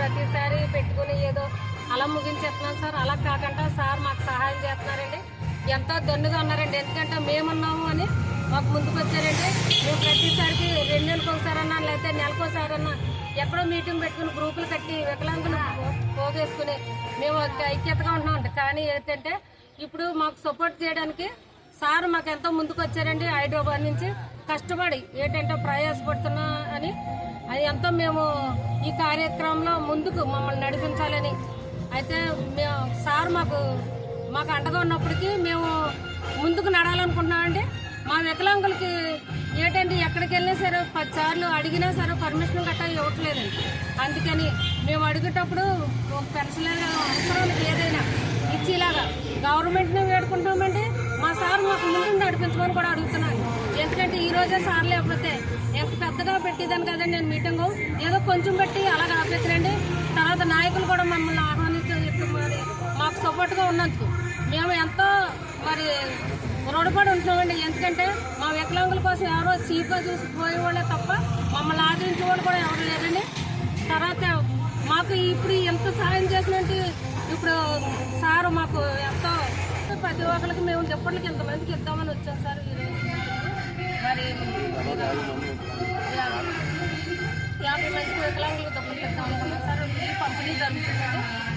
ప్రతిసారి పెట్టుకుని ఏదో అలా ముగించేస్తున్నాం సార్. అలా కాకుండా సార్ మాకు సహాయం చేస్తున్నారండి. ఎంతో దన్నుగా ఉన్నారండి. ఎందుకంటే మేమున్నాము అని మాకు ముందుకు వచ్చారండి. మేము ప్రతిసారికి రెండు నెలలకు ఒకసారన్నా లేకపోతే నెలకు ఎక్కడో మీటింగ్ పెట్టుకుని గ్రూపులు కట్టి వికలాంగులు పోగేసుకుని మేము ఐక్యతగా ఉంటున్నాం కానీ ఏంటంటే ఇప్పుడు మాకు సపోర్ట్ చేయడానికి సార్ మాకు ఎంతో ముందుకు వచ్చారండి. హైదరాబాద్ నుంచి కష్టపడి ఏంటంటే ప్రయాసపడుతున్నా అని అది ఎంతో మేము ఈ కార్యక్రమంలో ముందుకు మమ్మల్ని నడిపించాలని. అయితే మేము సార్ మాకు మాకు అండగా ఉన్నప్పటికీ మేము ముందుకు నడాలనుకుంటున్నామండి మా వికలాంగులకి ఏంటంటే ఎక్కడికి వెళ్ళినా సరే పది సార్లు అడిగినా సరే పర్మిషన్ గట్టా ఇవ్వట్లేదండి. అందుకని మేము అడిగేటప్పుడు పెన్షన్ అవసరానికి ఏదైనా ఇచ్చేలాగా గవర్నమెంట్ని వేడుకుంటామండి మా సార్ మాకు ముందు నడిపించమని కూడా అడుగుతున్నాను ఈరోజే రోజే సార్ లేకపోతే ఎంత పెద్దగా పెట్టేదాన్ని కదండి నేను మీటింగ్. ఏదో కొంచెం పెట్టి అలాగ ఆపేసిరండి తర్వాత నాయకులు కూడా మమ్మల్ని ఆహ్వానించి మరి మాకు సపోర్ట్గా ఉన్నందుకు. మేము ఎంతో మరి రుణపడి ఉంటున్నామండి. ఎందుకంటే మా వికలాంగుల కోసం ఎవరో చీప్గా చూసి పోయేవాళ్ళే తప్ప మమ్మల్ని ఆదరించే వాళ్ళు కూడా ఎవరు లేరండి. తర్వాత మాకు ఇప్పుడు ఎంత సహాయం చేసినట్టు ఇప్పుడు సారు మాకు ఎంతో ప్రతి ఒక్కరికి మేము చెప్పట్లకి ఎంతమందికి ఇద్దామని వచ్చాం సార్ ఈరోజు. యాభై మందికి వికలాంగులకు డబ్బులు ఇద్దాం అనుకున్నాం సార్. పంపిణీ జరుగుతుంది